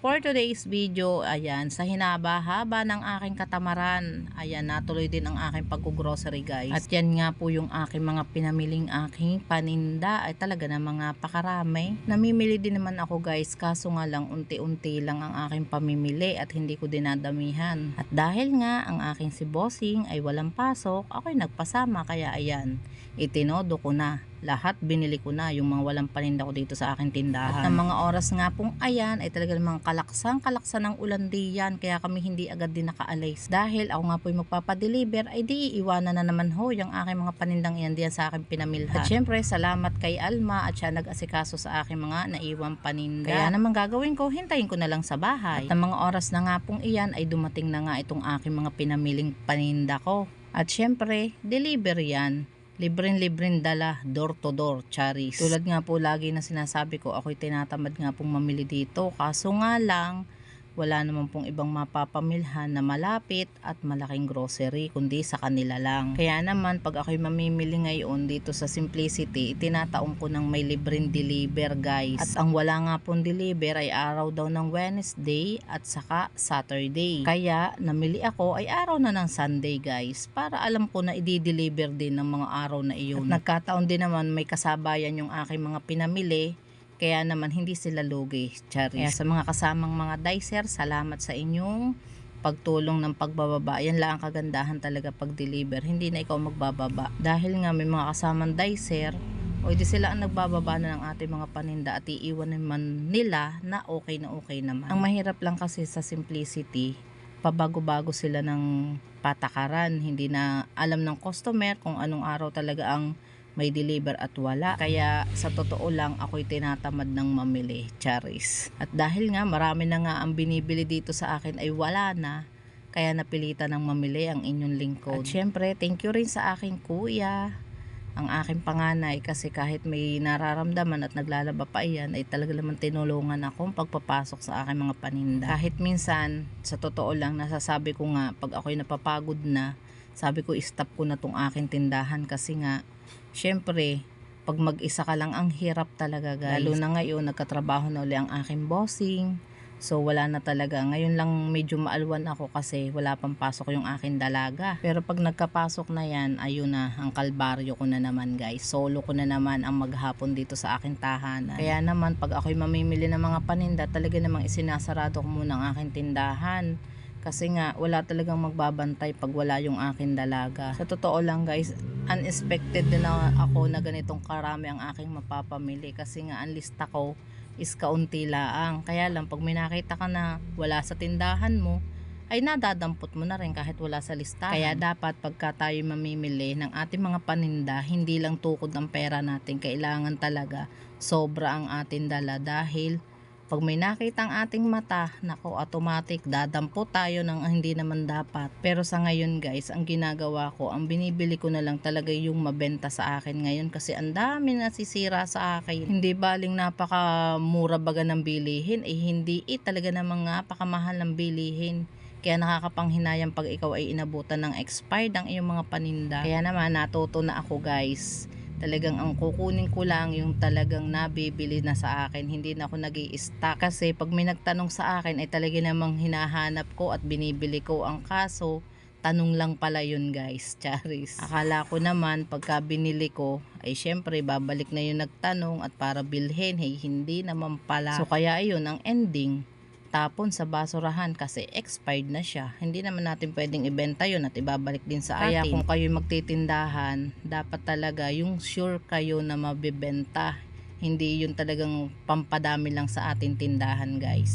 For today's video, ayan, sa hinaba-haba ng aking katamaran, ayan, natuloy din ang aking pag-grocery guys. At yan nga po yung aking mga pinamiling aking paninda, ay talaga na mga pakarami. Namimili din naman ako guys, kaso nga lang unti-unti lang ang aking pamimili at hindi ko dinadamihan. At dahil nga ang aking si Bossing ay walang pasok, ako'y nagpasama kaya ayan, itinodo ko na lahat binili ko na yung mga walang paninda ko dito sa aking tindahan. At ng mga oras nga pong ayan ay talaga namang kalaksan kalaksan ng ulan diyan kaya kami hindi agad din nakaalis. Dahil ako nga po yung magpapadeliver ay di iiwanan na naman ho yung aking mga panindang iyan diyan sa aking pinamilhan. At syempre salamat kay Alma at siya nag-asikaso sa aking mga naiwang paninda. Kaya naman gagawin ko hintayin ko na lang sa bahay. At ng mga oras na nga pong iyan ay dumating na nga itong aking mga pinamiling paninda ko. At syempre, deliver yan libreng-libreng dala, door to door, charis. Tulad nga po lagi na sinasabi ko, ako'y tinatamad nga pong mamili dito. Kaso nga lang, wala naman pong ibang mapapamilhan na malapit at malaking grocery kundi sa kanila lang. Kaya naman pag ako'y mamimili ngayon dito sa Simplicity, tinataong ko ng may libreng deliver guys. At ang wala nga pong deliver ay araw daw ng Wednesday at saka Saturday. Kaya namili ako ay araw na ng Sunday guys para alam ko na i-deliver din ng mga araw na iyon. At nagkataon din naman may kasabayan yung aking mga pinamili kaya naman hindi sila lugi, Charis. Kaya sa mga kasamang mga dicer, salamat sa inyong pagtulong ng pagbababa. Yan lang ang kagandahan talaga pag-deliver. Hindi na ikaw magbababa. Dahil nga may mga kasamang dicer, o di sila ang nagbababa na ng ating mga paninda at iiwan naman nila na okay na okay naman. Ang mahirap lang kasi sa simplicity, pabago-bago sila ng patakaran. Hindi na alam ng customer kung anong araw talaga ang may deliver at wala. Kaya sa totoo lang ako'y tinatamad ng mamili, charis. At dahil nga marami na nga ang binibili dito sa akin ay wala na, kaya napilitan ng mamili ang inyong lingkod. At syempre, thank you rin sa aking kuya, ang aking panganay kasi kahit may nararamdaman at naglalaba pa iyan ay talaga naman tinulungan akong pagpapasok sa aking mga paninda. Kahit minsan, sa totoo lang, nasasabi ko nga pag ako'y napapagod na, sabi ko stop ko na tong aking tindahan kasi nga syempre pag mag-isa ka lang ang hirap talaga guys. Lalo na ngayon nagkatrabaho na uli ang aking bossing. So wala na talaga. Ngayon lang medyo maalwan ako kasi wala pang pasok yung aking dalaga. Pero pag nagkapasok na yan, ayun na, ang kalbaryo ko na naman guys. Solo ko na naman ang maghapon dito sa aking tahanan. Kaya naman pag ako'y mamimili ng mga paninda, talaga namang isinasarado ko muna ang aking tindahan kasi nga wala talagang magbabantay pag wala yung aking dalaga sa totoo lang guys unexpected din na ako na ganitong karami ang aking mapapamili kasi nga ang lista ko is kaunti laang kaya lang pag may nakita ka na wala sa tindahan mo ay nadadampot mo na rin kahit wala sa listahan. Kaya dapat pagka tayo mamimili ng ating mga paninda, hindi lang tukod ng pera natin. Kailangan talaga sobra ang ating dala dahil pag may nakita ang ating mata, nako automatic dadampo tayo ng hindi naman dapat. Pero sa ngayon guys, ang ginagawa ko, ang binibili ko na lang talaga yung mabenta sa akin ngayon kasi ang dami nasisira sa akin. Hindi baling napakamura baga ng bilihin, eh hindi eh talaga namang napakamahal ng bilihin. Kaya nakakapanghinayang pag ikaw ay inabutan ng expired ang iyong mga paninda. Kaya naman natuto na ako guys talagang ang kukunin ko lang yung talagang nabibili na sa akin. Hindi na ako nag stock kasi pag may nagtanong sa akin ay talaga namang hinahanap ko at binibili ko ang kaso tanong lang pala yun guys. Charis. Akala ko naman pagka binili ko ay syempre babalik na yung nagtanong at para bilhin hey hindi naman pala. So kaya ayun ang ending tapon sa basurahan kasi expired na siya. Hindi naman natin pwedeng ibenta yun at ibabalik din sa Kaya atin. Kaya kung kayo magtitindahan, dapat talaga yung sure kayo na mabibenta. Hindi yun talagang pampadami lang sa ating tindahan guys.